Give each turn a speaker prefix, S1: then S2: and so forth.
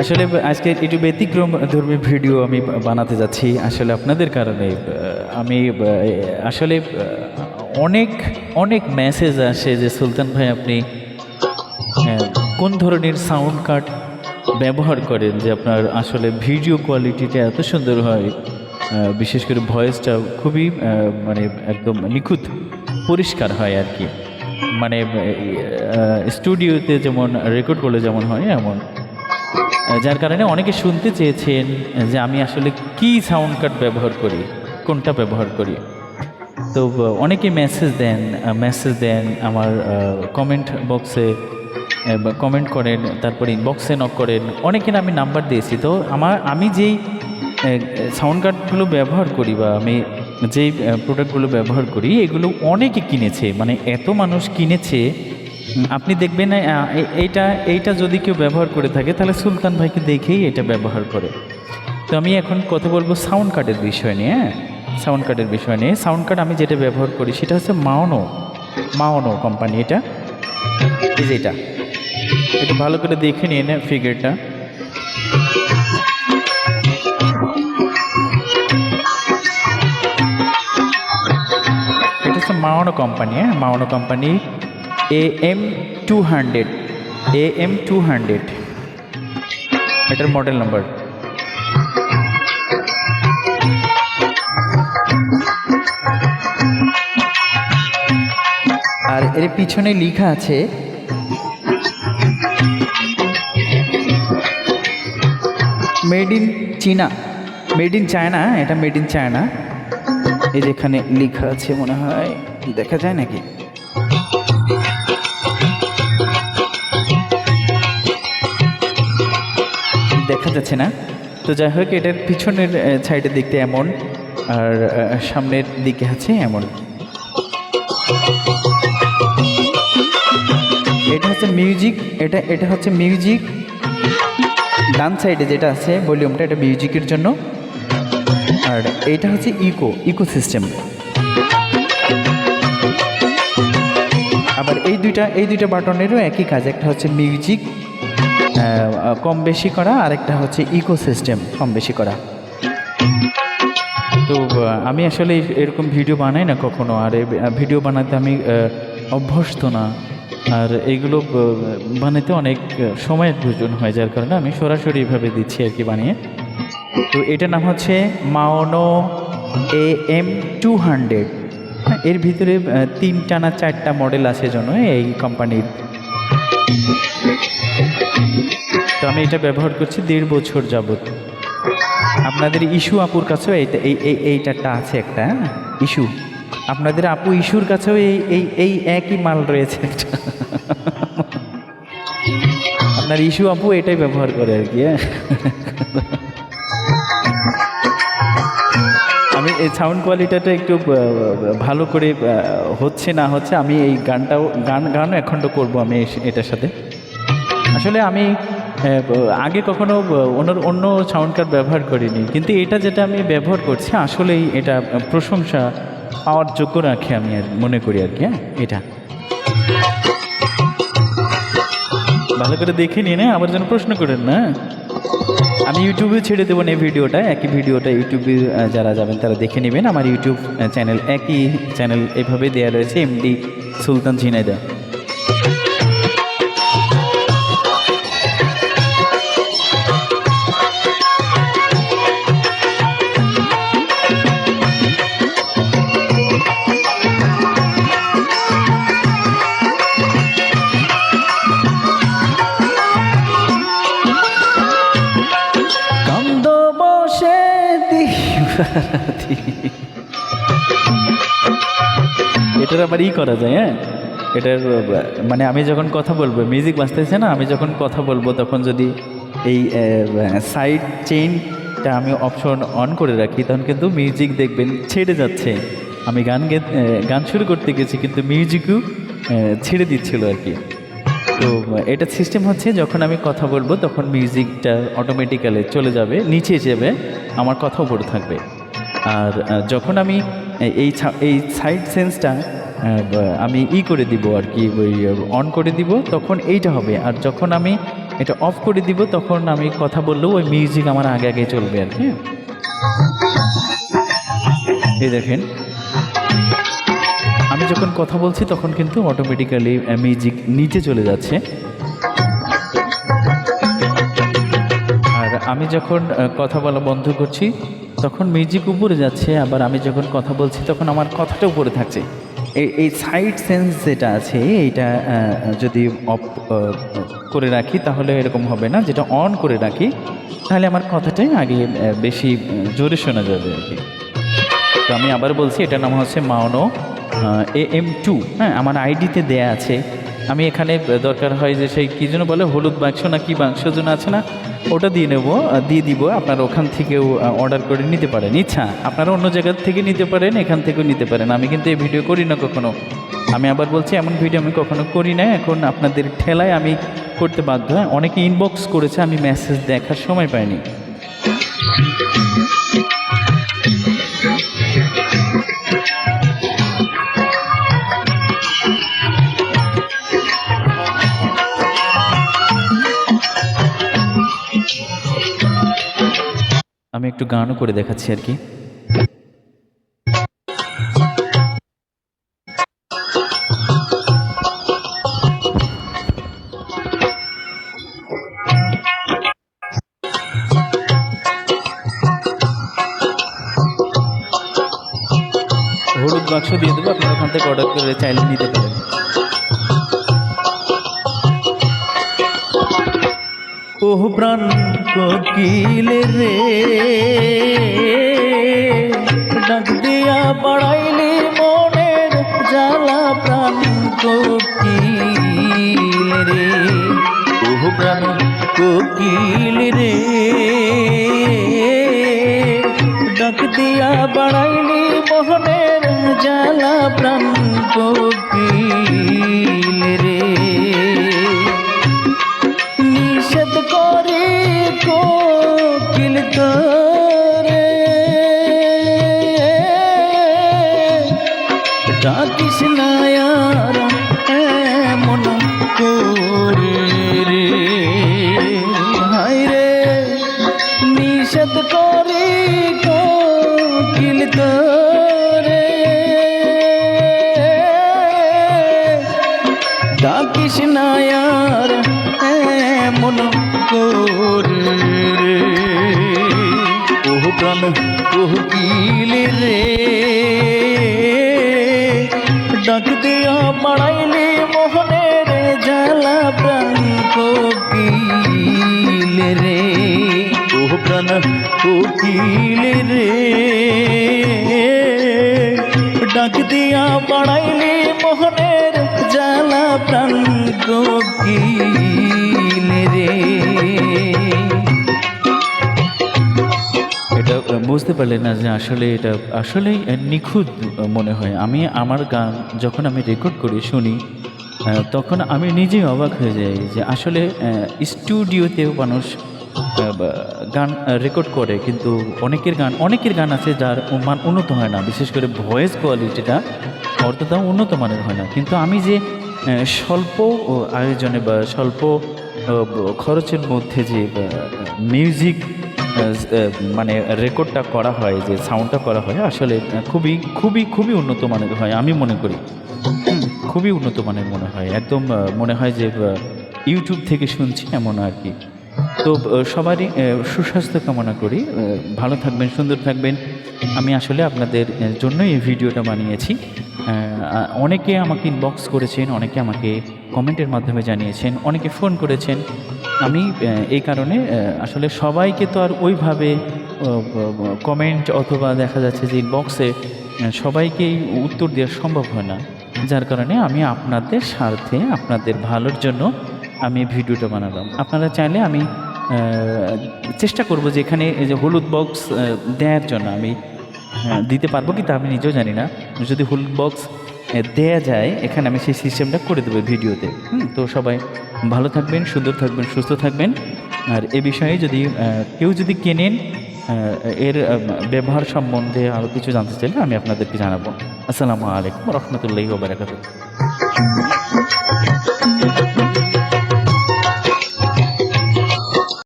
S1: আসলে আজকে একটু ব্যতিক্রম ধর্মী ভিডিও আমি বানাতে যাচ্ছি আসলে আপনাদের কারণে। আমি আসলে অনেক অনেক মেসেজ আসে যে সুলতান ভাই আপনি কোন ধরনের সাউন্ড কার্ড ব্যবহার করেন যে আপনার আসলে ভিডিও কোয়ালিটিটা এত সুন্দর হয় বিশেষ করে ভয়েসটা খুবই মানে একদম নিখুঁত, পরিষ্কার হয় আর কি। মানে স্টুডিওতে যেমন রেকর্ড করলে যেমন হয়, এমন। যার কারণে অনেকে শুনতে চেয়েছেন যে আমি আসলে কি সাউন্ড কার্ড ব্যবহার করি, কোনটা ব্যবহার করি। তো অনেকে মেসেজ দেন মেসেজ দেন, আমার কমেন্ট বক্সে কমেন্ট করেন, তারপরে ইনবক্সে নক করেন। অনেকের আমি নাম্বার দিয়েছি। তো আমার, আমি যেই সাউন্ড কার্ডগুলো ব্যবহার করি বা আমি যেই প্রোডাক্টগুলো ব্যবহার করি, এগুলো অনেকে কিনেছে। মানে এত মানুষ কিনেছে আপনি দেখবেন এইটা এইটা যদি কেউ ব্যবহার করে থাকে, তাহলে সুলতান ভাইকে দেখেই এটা ব্যবহার করে। তো আমি এখন কথা বলব সাউন্ড কার্ডের বিষয় নিয়ে হ্যাঁ? সাউন্ড কার্ডের বিষয় নিয়ে। সাউন্ড কার্ড আমি যেটা ব্যবহার করি, সেটা হচ্ছে মাওনো মাওনো কোম্পানি এটা। এটা। একটু ভালো করে দেখে নিয়ে না ফিগারটা। এটা হচ্ছে মাওনো কোম্পানি হ্যাঁ? Maono company M two hundred M two hundred এটার মডেল নাম্বার আর এর পিছনে লেখা আছে মেড ইন চীনা মেড ইন চায়না এটা মেড ইন চায়না এই যে এখানে লেখা আছে মনে হয়। দেখা যায় নাকি? দেখা যাচ্ছে না। তো যাই হোক, এটার পিছনের সাইডে দেখতে এমন, আর সামনের দিকে আছে এমন। এটা হচ্ছে মিউজিক, এটা এটা হচ্ছে মিউজিক। ডান সাইডে যেটা আছে, ভলিউমটা, এটা মিউজিকের জন্য। আর এটা হচ্ছে ইকো ইকো সিস্টেম আবার এই দুইটা এই দুইটা বাটনেরও একই কাজ, একটা হচ্ছে মিউজিক কম বেশি করা আর একটা হচ্ছে ইকো সিস্টেম কম বেশি করা। তো আমি আসলে এরকম ভিডিও বানাই না কখনো আর ভিডিও বানাতে আমি অভ্যস্ত না। আর এইগুলো আহ, বানাতে অনেক সময়ের প্রয়োজন হয় যার কারণে আমি সরাসরি এভাবে দিচ্ছি আর কি বানিয়ে। তো এটার নাম হচ্ছে Maono A M two hundred এর ভিতরে তিনটা না চারটা মডেল আছে জন্য এই কোম্পানির তো আমি এটা ব্যবহার করছি দেড় বছর যাবত আপনাদের ইস্যু আপুর কাছেও এইটা এই এই এইটাটা আছে একটা হ্যাঁ? ইস্যু। আপনাদের আপু ইস্যুর কাছেও এই এই এই একই মাল রয়েছে একটা। আপনার ইস্যু আপু এটাই ব্যবহার করে আর কি হ্যাঁ? আমি এই সাউন্ড কোয়ালিটিটা একটু ভালো করে হচ্ছে না হচ্ছে আমি এই গানটাও, গান, গানও এখনটা করব আমি এটার সাথে। আসলে আমি আগে কখনো অন্য অন্য সাউন্ড কার্ড ব্যবহার করিনি। কিন্তু এটা যেটা আমি ব্যবহার করছি, আসলেই এটা প্রশংসা পাওয়ার যোগ্য রাখে আমি আর মনে করি আর কি হ্যাঁ? এটা। ভালো করে দেখে নিয়ে না আমার জন্য প্রশ্ন করেন না আমি ইউটিউবে ছেড়ে দেবো না এই ভিডিওটা, একই ভিডিওটা ইউটিউবে যারা যাবেন তারা দেখে নেবেন। আমার ইউটিউব চ্যানেল একই চ্যানেল এভাবে দেওয়া রয়েছে এমডি সুলতান ঝিনাইদা এটার আবার ই করা যায় হ্যাঁ? এটার মানে আমি যখন কথা বলব মিউজিক বাজতেছে না, আমি যখন কথা বলব, তখন যদি এই সাইড চেইনটা আমি অপশন অন করে রাখি, তখন কিন্তু মিউজিক দেখবেন ছেড়ে যাচ্ছে। আমি গান গান শুরু করতে গেছি, কিন্তু মিউজিকও ছেড়ে দিচ্ছিল আর কি। তো, এটা সিস্টেম হচ্ছে, যখন আমি কথা বলব, তখন মিউজিকটা অটোমেটিক্যালি চলে যাবে, নিচে যাবে, আমার কথা উপরে থাকবে। আর যখন আমি এই- এই সাইড সেন্সটা আমি ই করে দিব আর কি অন করে দিব, তখন এইটা হবে। আর যখন আমি এটা অফ করে দিব, তখন আমি কথা বললেও ওই মিউজিক আমার আগে আগে চলবে আর কি? এই দেখেন। আমি যখন কথা বলছি, তখন কিন্তু অটোমেটিক্যালি মিউজিক নিচে চলে যাচ্ছে। আর আমি যখন কথা বলা বন্ধ করছি তখন মিউজিক উপরে যাচ্ছে, আবার আমি যখন কথা বলছি তখন আমার কথাটা উপরে থাকছে। এই সাইড সেন্স যেটা আছে, এইটা যদি অফ করে রাখি তাহলে এরকম হবে না। যেটা অন করে রাখি, তাহলে আমার কথাটাই আগে বেশি জোরে শোনা যাবে আর কি। তো আমি আবার বলছি, এটার নাম হচ্ছে মাওনো এ এম টু। হ্যাঁ আমার আইডিতে দেয়া আছে। আমি এখানে দরকার হয় যে সেই কী যেন বলে, হলুদ বাক্স না কি বাক্স যেন আছে না, ওটা দিয়ে নেব দিয়ে দিব। আপনারা ওখান থেকেও অর্ডার করে নিতে পারেন। ইচ্ছা, আপনারা অন্য জায়গা থেকে নিতে পারেন, এখান থেকেও নিতে পারেন। আমি কিন্তু এই ভিডিও করি না কখনো। আমি আবার বলছি, এমন ভিডিও আমি কখনো করি না। এখন আপনাদের ঠেলায় আমি করতে বাধ্য। হয়, অনেকে ইনবক্স করেছে, আমি মেসেজ দেখার সময় পাইনি। আমি একটু গানও করে দেখাচ্ছি আর কি। হলুদ বাক্স দিয়ে দেবো, আপনারা ওখান থেকে অর্ডার করে চাইলে নিতে পারেন। ওহ প্রাণ কোকিল রে ডাক দিয়া বাড়াইলি মনের জ্বালা প্রাণ কোকিল রে ওহ প্রাণ রে ডাক দিয়া বাড়াইলি মোহনের জ্বালা প্রাণ কোকিল নিষেধ করে কোকিল তোরে। ডাকিস না আর এমন করে ওহ প্রাণ কোকিল রে। ডাক দিয়া বাড়াইলে মোহনের জ্বালা প্রাণ কোকিল রে। ওহ প্রাণ রে। ডাক দিয়া বাড়াইলে মোহনের জ্বালা প্রাণ কোকিল রে। এটা বুঝতে পারলেন না যে আসলে এটা, আসলেই নিখুঁত মনে হয়। আমি আমার গান যখন আমি রেকর্ড করি, শুনি তখন আমি নিজেই অবাক হয়ে যাই যে আসলে স্টুডিওতেও মানুষ গান রেকর্ড করে, কিন্তু অনেকের গান অনেকের গান আছে যার মান উন্নত হয় না। বিশেষ করে ভয়েস কোয়ালিটিটা অর্থটাও উন্নত মানের হয় না। কিন্তু আমি যে স্বল্প আয়োজনে বা স্বল্প খরচের মধ্যে যে মিউজিক মানে রেকর্ডটা করা হয়, যে সাউন্ডটা করা হয়, আসলে খুবই খুবই খুবই উন্নত মানের হয়, আমি মনে করি। খুবই উন্নত মানের মনে হয়। একদম মনে হয় যে ইউটিউব থেকে শুনছি এমন আর কি। তো সবারই সুস্বাস্থ্য কামনা করি। ভালো থাকবেন সুন্দর থাকবেন। আমি আসলে আপনাদের আহ, জন্যই এই ভিডিওটা বানিয়েছি। অনেকে আমাকে ইনবক্স করেছেন অনেকে আমাকে কমেন্টের মাধ্যমে জানিয়েছেন অনেকে ফোন করেছেন। আমি এই কারণে আসলে সবাইকে তো আর ওইভাবে কমেন্ট অথবা দেখা যাচ্ছে যে ইনবক্সে সবাইকেই উত্তর দেওয়া সম্ভব হয় না। যার কারণে আমি আপনাদের স্বার্থে আপনাদের ভালোর জন্য আমি ভিডিওটা বানালাম। আপনারা চাইলে আমি চেষ্টা করব যে এখানে এই যে হলুদ বক্স দেওয়ার জন্য আমি দিতে পারব কি তা আমি নিজেও জানি না। যদি হলুদ বক্স দেয়া যায় এখানে আমি সেই সিস্টেমটা করে দেবো ভিডিওতে। হুম, তো সবাই ভালো থাকবেন সুন্দর থাকবেন সুস্থ থাকবেন। আর এ বিষয়ে যদি কেউ যদি কেনেন এর ব্যবহার সম্বন্ধে আরও কিছু জানতে চাইলে আমি আপনাদেরকে জানাব। আসসালামু আলাইকুম রহমতুল্লাহি ওবরাকাতুহ